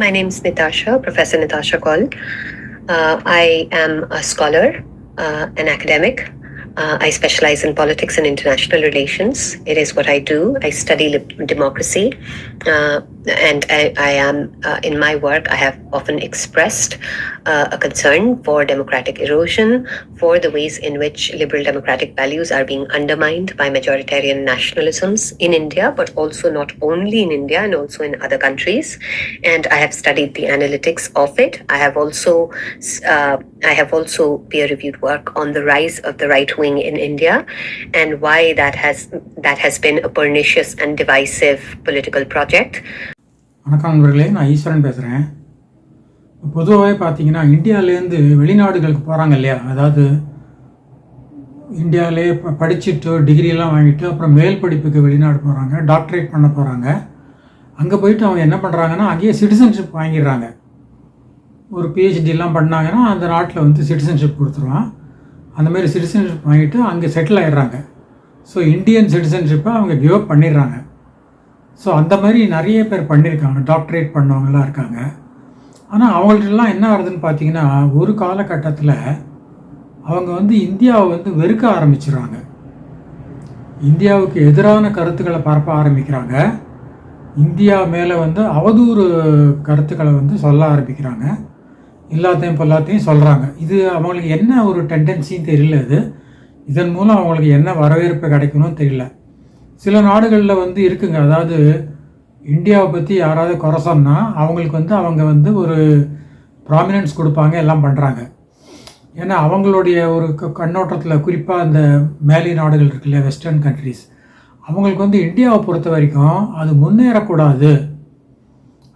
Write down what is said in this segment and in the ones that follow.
My name is Natasha, Professor Natasha Kaul. Uh, I am a scholar, uh, an academic. Uh, I specialize in politics and international relations. It is what I do. I study democracy. And I, I am, uh, in my work, I have often expressed uh, a concern for democratic erosion, for the ways in which liberal democratic values are being undermined by majoritarian nationalisms in India, but also not only in India and also in other countries. And I have studied the analytics of it. I have also uh, I have also peer-reviewed work on the rise of the right wing in India and why that has that has been a pernicious and divisive political project. வணக்கம் நண்பர்களே நான் ஈஸ்வரன் பேசுகிறேன் பொதுவாகவே பார்த்தீங்கன்னா இந்தியாவிலேருந்து வெளிநாடுகளுக்கு போகிறாங்க இல்லையா? அதாவது இந்தியாவிலே ப படிச்சுட்டு டிகிரியெல்லாம் வாங்கிட்டு அப்புறம் மேல் படிப்புக்கு வெளிநாடு போகிறாங்க டாக்டரேட் பண்ண போகிறாங்க அங்கே போயிட்டு அவங்க என்ன பண்ணுறாங்கன்னா அங்கேயே சிட்டிசன்ஷிப் வாங்கிடுறாங்க. ஒரு பிஹெச்டிலாம் பண்ணாங்கன்னா அந்த நாட்டில் வந்து சிட்டிசன்ஷிப் கொடுத்துருவான். அந்தமாரி சிட்டிசன்ஷிப் வாங்கிட்டு அங்கே செட்டில் ஆகிடுறாங்க ஸோ இந்தியன் சிட்டிசன்ஷிப்பை அவங்க கிவ் அப் பண்ணிடுறாங்க. ஸோ அந்த மாதிரி நிறைய பேர் பண்ணியிருக்காங்க. டாக்டரேட் பண்ணவங்களாம் இருக்காங்க. ஆனால் அவங்கள்ட்டெல்லாம் என்ன ஆகுதுன்னு பார்த்தீங்கன்னா ஒரு காலகட்டத்தில் அவங்க வந்து இந்தியாவை வந்து வெறுக்க ஆரம்பிச்சிடுறாங்க. இந்தியாவுக்கு எதிரான கருத்துக்களை பரப்ப ஆரம்பிக்கிறாங்க. இந்தியா மேலே வந்து அவதூறு கருத்துக்களை வந்து சொல்ல ஆரம்பிக்கிறாங்க. எல்லாத்தையும் இப்போ எல்லாத்தையும் சொல்கிறாங்க இது அவங்களுக்கு என்ன ஒரு டெண்டன்சின்னு தெரியல இது. இதன் மூலம் அவங்களுக்கு என்ன வரவேற்பு கிடைக்கணும் தெரியல. சில நாடுகளில் வந்து இருக்குங்க. அதாவது இந்தியாவை பற்றி யாராவது குறை சொன்னால் அவங்களுக்கு வந்து அவங்க வந்து ஒரு ப்ராமினன்ஸ் கொடுப்பாங்க எல்லாம் பண்ணுறாங்க ஏன்னா அவங்களுடைய ஒரு க கண்ணோட்டத்தில் குறிப்பாக அந்த மேலி நாடுகள் இருக்கு இல்லையா வெஸ்டர்ன் கண்ட்ரிஸ் அவங்களுக்கு வந்து இந்தியாவை பொறுத்த வரைக்கும் அது முன்னேறக்கூடாது.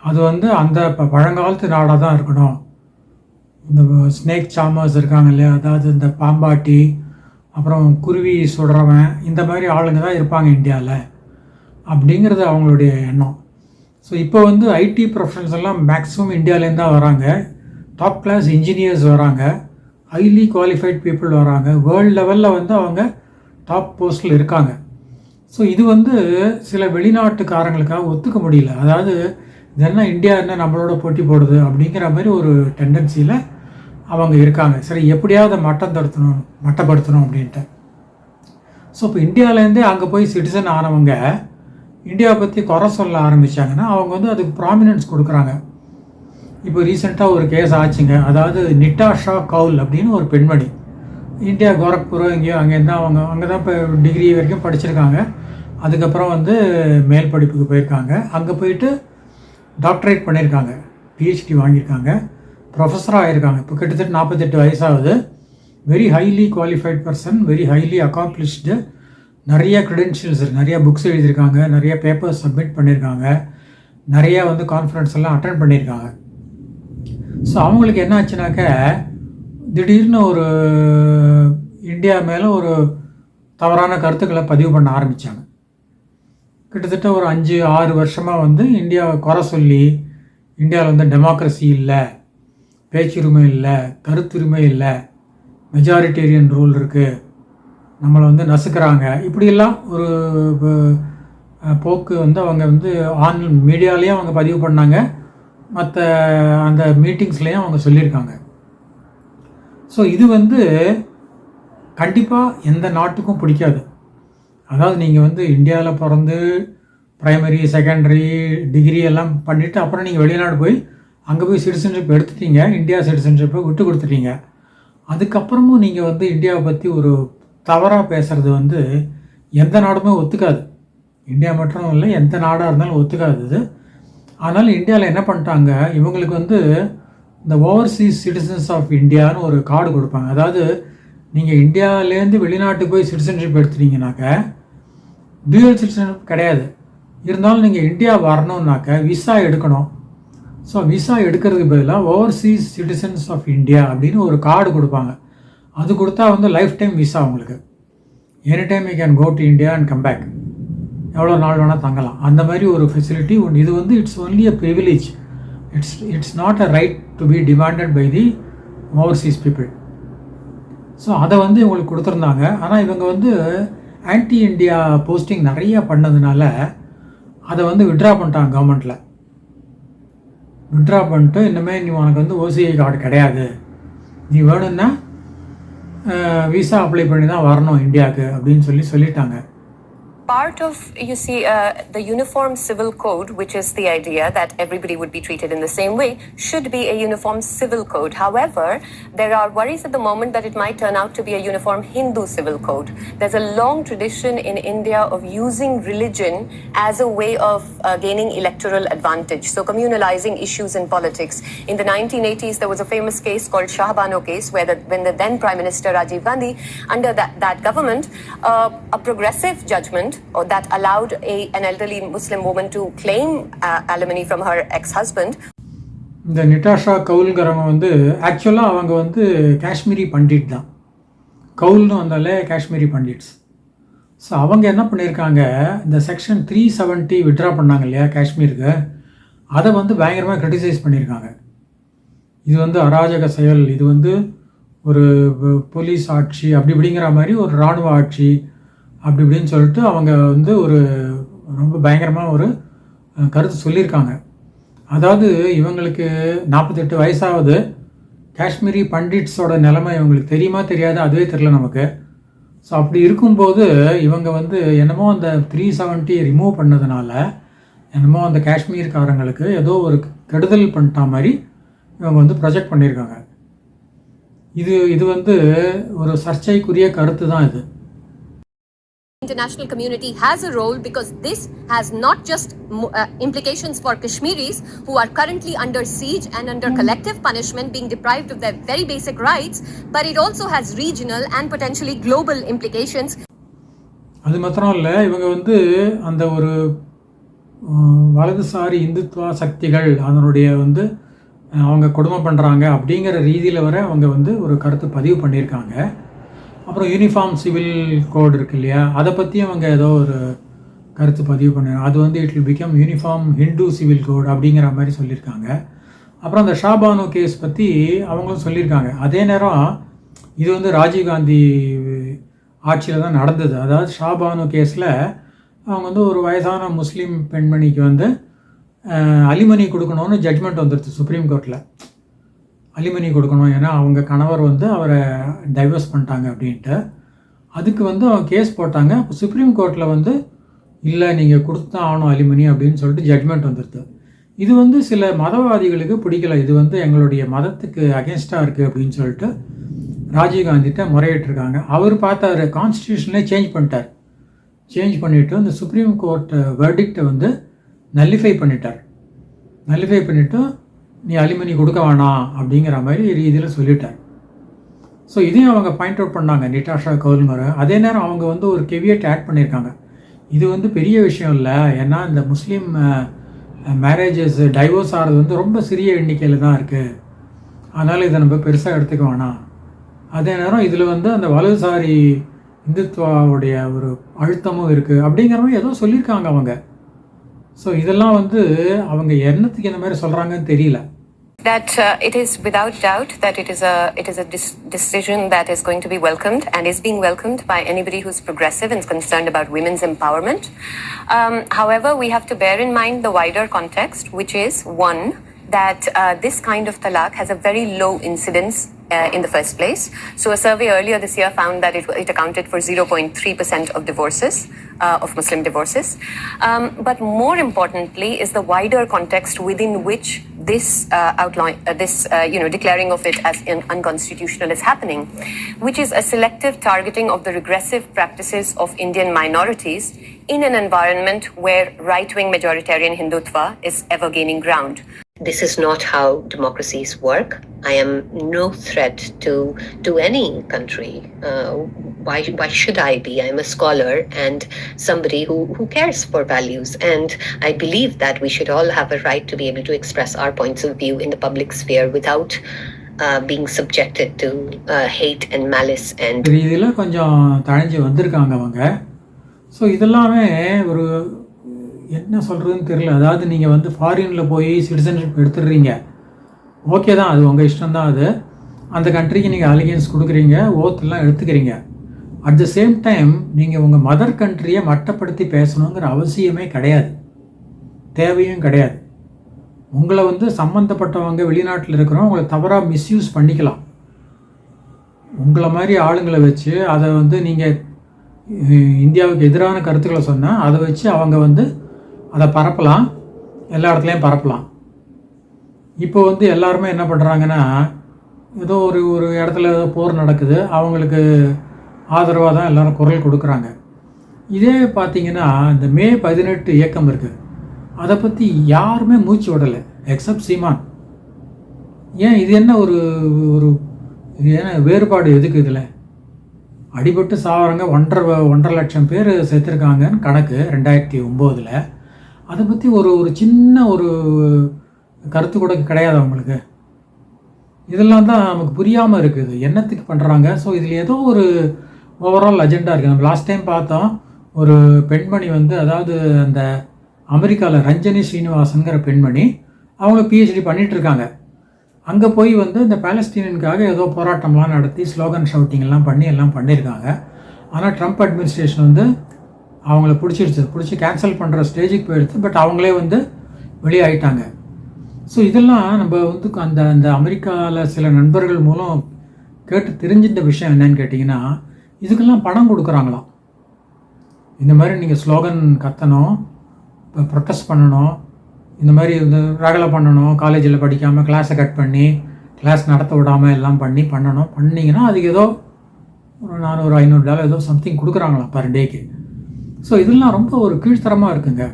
அது வந்து அந்த இப்போ பழங்காலத்து நாடாக தான் இருக்கணும். இந்த ஸ்னேக் சாமர்ஸ் இருக்காங்க இல்லையா? அதாவது இந்த பாம்பாட்டி அப்புறம் குருவி சுடுறவன் இந்த மாதிரி ஆளுங்க தான் இருப்பாங்க இந்தியாவில் அப்படிங்கிறது அவங்களுடைய எண்ணம். ஸோ இப்போ வந்து ஐடி ப்ரொஃபஷனல்ஸ் எல்லாம் மேக்ஸிமம் இந்தியாவிலேருந்து தான் வராங்க. டாப் கிளாஸ் இன்ஜினியர்ஸ் வராங்க. ஹைலி குவாலிஃபைட் பீப்புள் வராங்க. வேர்ல்டு லெவலில் வந்து அவங்க டாப் போஸ்டில் இருக்காங்க. ஸோ இது வந்து சில வெளிநாட்டுக்காரங்களுக்காக ஒத்துக்க முடியல. அதாவது இது என்ன இந்தியா என்ன நம்மளோட போட்டி போடுது அப்படிங்கிற மாதிரி ஒரு டெண்டன்சியில் அவங்க இருக்காங்க. சரி எப்படியாவது மட்டம் தடுத்தணும் மட்டப்படுத்தணும் அப்படின்ட்டு. ஸோ இப்போ இந்தியாவிலேருந்தே அங்கே போய் சிட்டிசன் ஆனவங்க இந்தியாவை பற்றி குறை சொல்ல ஆரம்பித்தாங்கன்னா அவங்க வந்து அதுக்கு ப்ராமினன்ஸ் கொடுக்குறாங்க. இப்போ ரீசெண்டாக ஒரு கேஸ் ஆச்சுங்க. அதாவது நிட்டாஷா கவுல் அப்படின்னு ஒரு பெண்மணி. இந்தியா கோரக்பூர் அங்கே அங்கேருந்து அவங்க அங்கே தான் இப்போ டிகிரி வரைக்கும் படிச்சிருக்காங்க. அதுக்கப்புறம் வந்து மேல் படிப்புக்கு போயிருக்காங்க. அங்கே போயிட்டு டாக்டரேட் பண்ணியிருக்காங்க. பிஹெச்டி வாங்கியிருக்காங்க. ப்ரொஃபஸராக ஆகியிருக்காங்க இப்போ கிட்டத்தட்ட நாற்பத்தெட்டு வயசாகுது. Very highly qualified person very highly accomplished நிறைய க்ரெடென்ஷியல்ஸ் நிறைய புக்ஸ் எழுதியிருக்காங்க. நிறைய பேப்பர்ஸ் சப்மிட் பண்ணியிருக்காங்க. நிறையா வந்து கான்ஃபரன்ஸ் எல்லாம் அட்டன் பண்ணியிருக்காங்க. ஸோ அவங்களுக்கு என்ன ஆச்சுனாக்க திடீர்னு ஒரு இந்தியா மேலே ஒரு தவறான கருத்துக்களை பதிவு பண்ண ஆரம்பித்தாங்க கிட்டத்தட்ட ஒரு அஞ்சு ஆறு வருஷமாக வந்து இந்தியாவை குறை சொல்லி இந்தியாவில் வந்து டெமோக்ரஸி இல்லை. பேச்சுரிமை இல்லை கருத்துரிமை இல்லை மெஜாரிட்டேரியன் ரூல் இருக்குது நம்மளை வந்து நசுக்கிறாங்க. இப்படியெல்லாம் ஒரு போக்கு வந்து அவங்க வந்து ஆன் மீடியாலேயும் அவங்க பதிவு பண்ணாங்க. மற்ற அந்த மீட்டிங்ஸ்லேயும் அவங்க சொல்லியிருக்காங்க. ஸோ இது வந்து கண்டிப்பாக எந்த நாட்டுக்கும் பிடிக்காது. அதாவது நீங்கள் வந்து இந்தியாவில் பிறந்து ப்ரைமரி செகண்டரி டிகிரி எல்லாம் பண்ணிவிட்டு அப்புறம் நீங்கள் வெளிநாடு போய் அங்கே போய் சிட்டிசன்ஷிப் எடுத்துட்டீங்க இந்தியா சிட்டிசன்ஷிப்பை விட்டு கொடுத்துட்டீங்க. அதுக்கப்புறமும் நீங்கள் வந்து இந்தியாவை பற்றி ஒரு தவறாக பேசுகிறது வந்து எந்த நாடுமே ஒத்துக்காது. இந்தியா மட்டும் இல்லை எந்த நாடாக இருந்தாலும் ஒத்துக்காது இது. அதனால் இந்தியாவில் என்ன பண்ணிட்டாங்க இவங்களுக்கு வந்து இந்த ஓவர்சீஸ் சிட்டிசன்ஸ் ஆஃப் இந்தியான்னு ஒரு கார்டு கொடுப்பாங்க. அதாவது நீங்கள் இந்தியாவிலேருந்து வெளிநாட்டுக்கு போய் சிட்டிசன்ஷிப் எடுத்துட்டீங்கனாக்க டியூஎல் சிட்டிசன்ஷிப் கிடையாது. இருந்தாலும் நீங்கள் இந்தியா வரணுன்னாக்க விசா எடுக்கணும். ஸோ விசா எடுக்கிறதுக்கு பதிலாக ஓவர்சீஸ் சிட்டிசன்ஸ் ஆஃப் இந்தியா அப்படின்னு ஒரு கார்டு கொடுப்பாங்க. அது கொடுத்தா வந்து லைஃப் டைம் விசா உங்களுக்கு. Any time you can go to India and come back எவ்வளோ நாள் வேணால் தங்கலாம். அந்த மாதிரி ஒரு ஃபெசிலிட்டி ஒன்று இது வந்து it's only a privilege it's it's not a right to be demanded by the overseas people so அதை வந்து இவங்களுக்கு கொடுத்துருந்தாங்க. ஆனால் இவங்க வந்து ஆன்டி இண்டியா போஸ்டிங் நிறைய பண்ணதுனால அதை வந்து விட்ரா பண்ணிட்டாங்க கவர்மெண்ட்டில் விட்ரா பண்ணிட்டு இனிமேல் நீ உனக்கு வந்து ஓசிஐ கார்டு கிடையாது. நீ வேணும்னா விசா அப்ளை பண்ணி தான் வரணும் இந்தியாவுக்கு அப்படின்னு சொல்லி சொல்லிட்டாங்க. Part of you see uh, the uniform civil code which is the idea that everybody would be treated in the same way should be a uniform civil code. However there are worries at the moment that it might turn out to be a uniform hindu civil code. There's a long tradition in india of using religion as a way of uh, gaining electoral advantage. So communalizing issues in politics. In the 1980s there was a famous case called shahbano case where the, when the then prime minister rajiv gandhi under that, that government uh, a progressive judgment or that allowed a, an elderly Muslim woman to claim uh, alimony from her ex-husband. இந்த நிட்டாஷா கவுல்ங்கிறவங்க வந்து ஆக்சுவலாக அவங்க வந்து காஷ்மீரி பண்டிட் தான். கவுல்னு வந்தாலே Kashmiri pundits. So அவங்க என்ன பண்ணியிருக்காங்க இந்த செக்ஷன் த்ரீ செவன்ட்டி விட்ரா பண்ணாங்க இல்லையா காஷ்மீருக்கு அதை வந்து பயங்கரமாக க்ரிட்டிசைஸ் பண்ணியிருக்காங்க. இது வந்து அராஜக செயல் இது வந்து ஒரு போலீஸ் ஆட்சி அப்படி இப்படிங்கிற மாதிரி ஒரு இராணுவ ஆட்சி அப்படி இப்படின்னு சொல்லிட்டு அவங்க வந்து ஒரு ரொம்ப பயங்கரமாக ஒரு கருத்து சொல்லியிருக்காங்க. அதாவது இவங்களுக்கு நாற்பத்தெட்டு வயசாவது காஷ்மீரி பண்டிட்ஸோட நிலைமை இவங்களுக்கு தெரியுமா தெரியாது? அதுவே தெரில நமக்கு. ஸோ அப்படி இருக்கும்போது இவங்க வந்து என்னமோ அந்த த்ரீ செவன்ட்டி ரிமூவ் பண்ணதுனால என்னமோ அந்த காஷ்மீர்காரங்களுக்கு ஏதோ ஒரு கெடுதல் பண்ணிட்டா மாதிரி இவங்க வந்து ப்ரொஜெக்ட் பண்ணியிருக்காங்க. இது இது வந்து ஒரு சர்ச்சைக்குரிய கருத்து தான் இது. International community has a role because this has not just uh, implications for Kashmiris who are currently under siege and under collective punishment being deprived of their very basic rights but it also has regional and potentially global implications அது மாத்திரம் இல்லை இவங்க வந்து அந்த ஒரு வலதுசாரி இந்துத்துவா சக்திகள் அதனுடைய வந்து அவங்க கொடுமை பண்ணுறாங்க அப்படிங்கிற ரீதியில் வர அவங்க வந்து ஒரு கருத்து பதிவு பண்ணியிருக்காங்க அப்புறம் யூனிஃபார்ம் சிவில் கோட் இருக்கு இல்லையா? அதை பற்றி அவங்க ஏதோ ஒரு கருத்து பதிவு பண்ணாங்க அது வந்து it will become uniform Hindu civil code அப்படிங்கிற மாதிரி சொல்லியிருக்காங்க அப்புறம் அந்த ஷாபானு கேஸ் பற்றி அவங்களும் சொல்லியிருக்காங்க அதே நேரம் இது வந்து ராஜீவ்காந்தி ஆட்சியில் தான் நடந்தது. அதாவது ஷாபானு கேஸில் அவங்க வந்து ஒரு வயதான முஸ்லீம் பெண்மணிக்கு வந்து அலிமணி அலிமனி கொடுக்கணும்னு ஜட்மெண்ட் வந்துடுது சுப்ரீம் கோர்ட்டில் அலிமனி கொடுக்கணும். ஏன்னா அவங்க கணவர் வந்து அவரை டைவர்ஸ் பண்ணிட்டாங்க அப்படின்ட்டு. அதுக்கு வந்து அவங்க கேஸ் போட்டாங்க. அப்போ சுப்ரீம் கோர்ட்டில் வந்து இல்லை நீங்கள் கொடுத்தா ஆகணும் அலிமனி அப்படின்னு சொல்லிட்டு ஜட்மெண்ட் வந்துடுது இது வந்து சில மதவாதிகளுக்கு பிடிக்கல. இது வந்து எங்களுடைய மதத்துக்கு அகேன்ஸ்டாக இருக்குது அப்படின்னு சொல்லிட்டு ராஜீவ்காந்திட்ட முறையிட்டிருக்காங்க. அவர் பார்த்தாரு கான்ஸ்டியூஷனே சேஞ்ச் பண்ணிட்டார். சேஞ்ச் பண்ணிவிட்டு இந்த சுப்ரீம் கோர்ட் வெர்டிக்டை வந்து நல்லிஃபை பண்ணிட்டார். நல்லிஃபை பண்ணிவிட்டு நீ அலிமனி கொடுக்க வேணாம் அப்படிங்கிற மாதிரி ரீதியில் சொல்லிட்டார் ஸோ இதையும் அவங்க பாயிண்ட் அவுட் பண்ணாங்க நிட்டாஷா கவுல்மர் அதே நேரம் அவங்க வந்து ஒரு கெவியட் ஆட் பண்ணியிருக்காங்க. இது வந்து பெரிய விஷயம் இல்லை. ஏன்னா இந்த முஸ்லீம் மேரேஜஸ் டைவோர்ஸ் ஆகிறது வந்து ரொம்ப சிறிய எண்ணிக்கையில் தான் இருக்குது அதனால் இதை நம்ம பெருசாக எடுத்துக்க வேணாம். அதே நேரம் இதில் வந்து அந்த வலதுசாரி இந்துத்வாவுடைய ஒரு அழுத்தமும் இருக்குது அப்படிங்கிற மாதிரி ஏதோ சொல்லியிருக்காங்க அவங்க. ஸோ இதெல்லாம் வந்து அவங்க என்னத்துக்கு இந்த மாதிரி சொல்கிறாங்கன்னு தெரியல. That uh, it is without doubt that it is a it is a decision that is going to be welcomed and is being welcomed by anybody who's progressive and concerned about women's empowerment. Um, however, we have to bear in mind the wider context, which is one that uh, this kind of talaq has a very low incidence uh, in the first place. So, a survey earlier this year found that it, it accounted for 0.3% of divorces, uh, of Muslim divorces. Um, but more importantly, is the wider context within which this uh, outline, uh, this uh, you know, declaring of it as unconstitutional is happening, which is a selective targeting of the regressive practices of Indian minorities in an environment where right-wing majoritarian Hindutva is ever gaining ground This is not how democracies work. I am no threat to to any country. Uh, why why should I be? I'm a scholar and somebody who, who cares for values, and I believe that we should all have a right to be able to express our points of view in the public sphere without uh, being subjected to uh, hate and malice and ரீதியில் கொஞ்சம் தழைஞ்சு வந்திருக்காங்க அவங்க so இதெல்லாமே ஒரு என்ன சொல்கிறதுன்னு தெரியல. அதாவது நீங்கள் வந்து ஃபாரினில் போய் சிட்டிசன்ஷிப் எடுத்துடுறீங்க. ஓகே தான் அது உங்கள் இஷ்டம் தான் அது. அந்த கண்ட்ரிக்கு நீங்கள் அலிகன்ஸ் கொடுக்குறீங்க ஓத்தெல்லாம் எடுத்துக்கிறீங்க. அட் த சேம் டைம் நீங்கள் உங்கள் மதர் கண்ட்ரியை மட்டப்படுத்தி பேசணுங்கிற அவசியமே கிடையாது. தேவையும் கிடையாது. உங்களை வந்து சம்மந்தப்பட்டவங்க வெளிநாட்டில் இருக்கிறவங்க உங்களை தவறாக மிஸ்யூஸ் பண்ணிக்கலாம். உங்களை மாதிரி ஆளுங்களை வச்சு அதை வந்து நீங்கள் இந்தியாவுக்கு எதிரான கருத்துக்களை சொன்னால் அதை வச்சு அவங்க வந்து அதை பரப்பலாம். எல்லா இடத்துலையும் பரப்பலாம். இப்போ வந்து எல்லாருமே என்ன பண்ணுறாங்கன்னா ஏதோ ஒரு ஒரு இடத்துல ஏதோ போர் நடக்குது. அவங்களுக்கு ஆதரவாக தான் எல்லாரும் குரல் கொடுக்குறாங்க. இதே பார்த்தீங்கன்னா இந்த மே பதினெட்டு இயக்கம் இருக்குது அதை பற்றி யாருமே மூச்சு விடலை எக்ஸப்ட் சீமான். ஏன் இது என்ன ஒரு ஒரு இது வேறுபாடு எதுக்கு இதில்? அடிபட்டு சாவரங்க ஒன்றரை ஒன்றரை லட்சம் பேர் செத்துருக்காங்கன்னு கணக்கு ரெண்டாயிரத்தி ஒம்போதில். அதை பற்றி ஒரு ஒரு சின்ன ஒரு கருத்து கூட கிடையாது அவங்களுக்கு. இதெல்லாம் தான் நமக்கு புரியாமல் இருக்குது. என்னத்துக்கு பண்ணுறாங்க ஸோ இதில் ஏதோ ஒரு ஓவரால் அஜெண்டா இருக்குது நம்ம லாஸ்ட் டைம் பார்த்தோம் ஒரு பெண்மணி வந்து அதாவது அந்த அமெரிக்காவில் ரஞ்சனி ஸ்ரீனிவாசனுங்கிற பெண்மணி அவங்க பிஹெச்டி பண்ணிகிட்ருக்காங்க அங்கே போய் வந்து இந்த பாலஸ்தீனியனுக்காக ஏதோ போராட்டம்லாம் நடத்தி ஸ்லோகன் ஷவுட்டிங் எல்லாம் பண்ணி எல்லாம் பண்ணியிருக்காங்க ஆனால் ட்ரம்ப் அட்மினிஸ்ட்ரேஷன் வந்து அவங்கள பிடிச்சிருச்சு பிடிச்சி கேன்சல் பண்ணுற ஸ்டேஜுக்கு போயிடுச்சு பட் அவங்களே வந்து வெளியாயிட்டாங்க. ஸோ இதெல்லாம் நம்ம வந்து அந்த அந்த அமெரிக்காவில் சில நண்பர்கள் மூலம் கேட்டு தெரிஞ்சிட்ட விஷயம் என்னன்னு கேட்டிங்கன்னா இதுக்கெல்லாம் பணம் கொடுக்குறாங்களாம். இந்த மாதிரி நீங்கள் ஸ்லோகன் கத்தணும் இப்போ ப்ரொட்டஸ்ட் பண்ணணும் இந்த மாதிரி வந்து ரகலை பண்ணணும் காலேஜில் படிக்காமல் கிளாஸை கட் பண்ணி கிளாஸ் நடத்த விடாமல் எல்லாம் பண்ணி பண்ணணும். பண்ணிங்கன்னா அதுக்கு ஏதோ ஒரு நானூறு ஐநூறு டாலர் ஏதோ சம்திங் கொடுக்குறாங்களாம் பர் டேக்கு ஸோ இதெல்லாம் ரொம்ப ஒரு கீழ்த்தரமாக இருக்குங்க.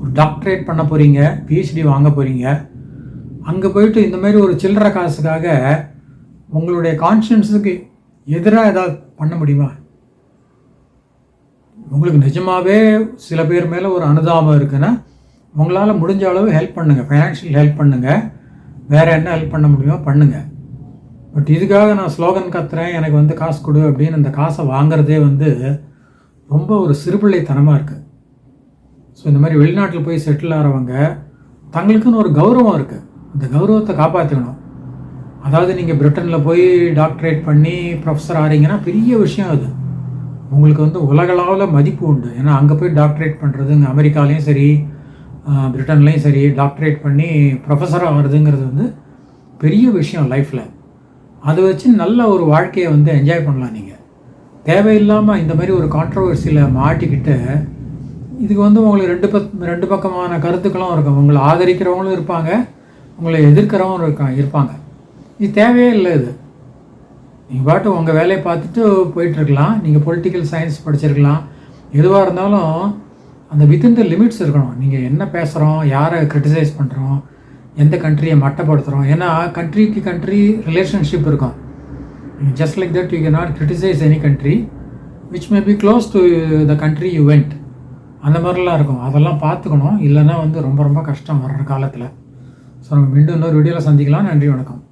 ஒரு டாக்டரேட் பண்ண போகிறீங்க பிஹெச்டி வாங்க போகிறீங்க அங்கே போயிட்டு இந்த மாதிரி ஒரு சில்லற காசுக்காக உங்களுடைய கான்ஷியன்ஸுக்கு எதிராக ஏதாவது பண்ண முடியுமா? உங்களுக்கு நிஜமாகவே சில பேர் மேலே ஒரு அனுதாபம் இருக்குன்னா உங்களால் முடிஞ்ச அளவு ஹெல்ப் பண்ணுங்கள் ஃபைனான்ஷியல் ஹெல்ப் பண்ணுங்கள் வேறு என்ன ஹெல்ப் பண்ண முடியுமோ பண்ணுங்கள் பட் இதுக்காக நான் ஸ்லோகன் கத்துறேன் எனக்கு வந்து காசு கொடு அப்படின்னு அந்த காசை வாங்குறதே வந்து ரொம்ப ஒரு சிறுபிள்ளைத்தனமாக இருக்குது ஸோ இந்த மாதிரி வெளிநாட்டில் போய் செட்டில் ஆகிறவங்க தங்களுக்குன்னு ஒரு கௌரவம் இருக்குது அந்த கௌரவத்தை காப்பாற்றிக்கணும் அதாவது நீங்கள் பிரிட்டனில் போய் டாக்டரேட் பண்ணி ப்ரொஃபஸர் ஆகிறீங்கன்னா பெரிய விஷயம் அது. உங்களுக்கு வந்து உலகளாவில் மதிப்பு உண்டு. ஏன்னா அங்கே போய் டாக்டரேட் பண்ணுறது இங்கே அமெரிக்காலேயும் சரி பிரிட்டன்லேயும் சரி டாக்டரேட் பண்ணி ப்ரொஃபஸராக ஆகிறதுங்கிறது வந்து பெரிய விஷயம் லைஃப்பில் அதை வச்சு நல்ல ஒரு வாழ்க்கையை வந்து என்ஜாய் பண்ணலாம் நீங்கள் தேவையில்லாமல் இந்த மாதிரி ஒரு கான்ட்ரவர்சியில் மாட்டிக்கிட்டு இதுக்கு வந்து உங்களுக்கு ரெண்டு பக் ரெண்டு பக்கமான கருத்துக்களும் இருக்கும். உங்களை ஆதரிக்கிறவங்களும் இருப்பாங்க உங்களை எதிர்க்கிறவங்களும் இருக்கா இருப்பாங்க. இது தேவையே இல்லை இது. நீங்கள் பாட்டு உங்கள் வேலையை பார்த்துட்டு போயிட்டுருக்கலாம். நீங்கள் பொலிட்டிக்கல் சயின்ஸ் படிச்சிருக்கலாம். எதுவாக இருந்தாலும் அந்த வித்தின் த லிமிட்ஸ் இருக்கணும். நீங்கள் என்ன பேசுகிறோம் யாரை க்ரிட்டிசைஸ் பண்ணுறோம் எந்த கண்ட்ரியை மட்டப்படுத்துகிறோம் ஏன்னா கண்ட்ரிக்கு கண்ட்ரி ரிலேஷன்ஷிப் இருக்கும். Just like that you cannot criticize any any country which may be close the the country you அந்த மாதிரிலாம் இருக்கும். அதெல்லாம் பார்த்துக்கணும். இல்லைன்னா வந்து ரொம்ப ரொம்ப கஷ்டம் வர்ற காலத்தில். ஸோ நம்ம மீண்டும் இன்னொரு வீடியோவில் சந்திக்கலாம். நன்றி வணக்கம்.